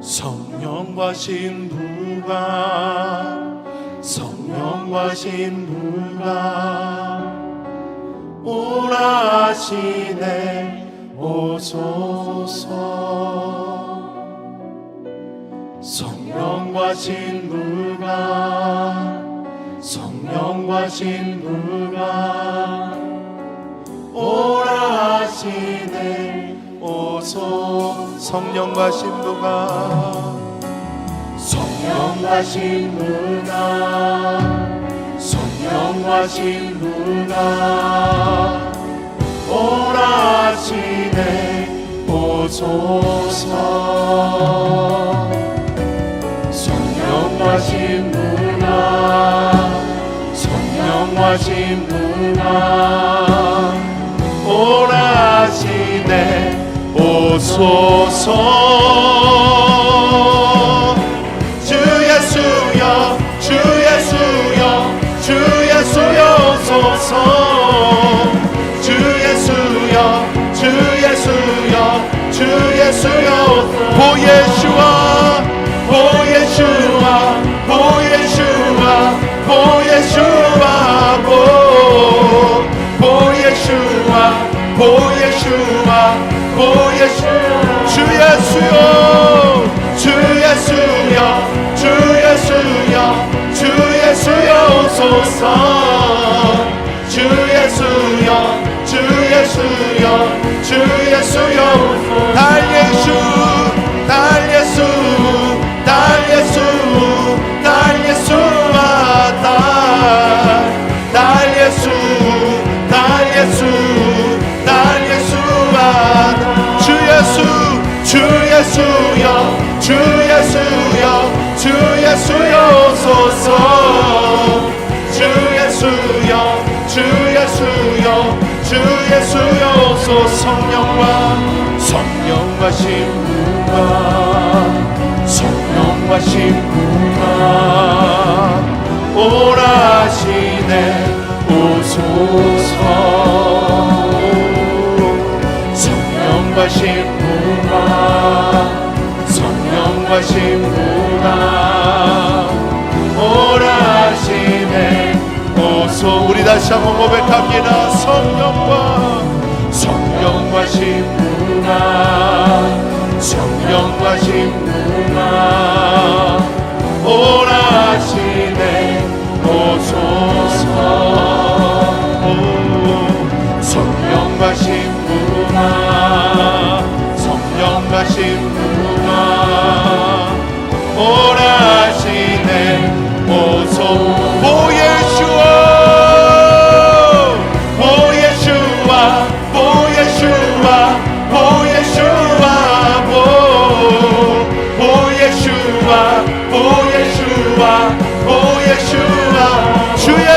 성령과 신부가 성령과 신부가 오라 하시네 오소서. 성령과 신부가 성령과 신부가 오라 하시네 오소 성령과 신부가. 성령과 신부가. 성령과 신부가. 오라 하시네. 오소서. 성령과 신부가. 성령과 신부가 오소서. 주 예수여 주 예수여 주 예수여 오소서. 주 예수여 주 예수여 주 예수여. 보예수와 보예수와 보예수와 보예수와 보 보예수와 보예수와 보예수 주 예수여 주 예수여 주 예수여 주 예수여 오소서. 주 예수여 주 예수여 주 예수여 달 예수 예수여 주 예수여 주 예수여 오소서. 주 예수여 주 예수여 주 예수여 오소 성령과 성령과 신부가 성령과 신부가 오라 하시네 오소서. 성령과 신부가 신부가 오라 하시네 오소. 우리 다시 한번 고백합니다. 성령과 성령과 신부가 성령과 신부가 오라 주여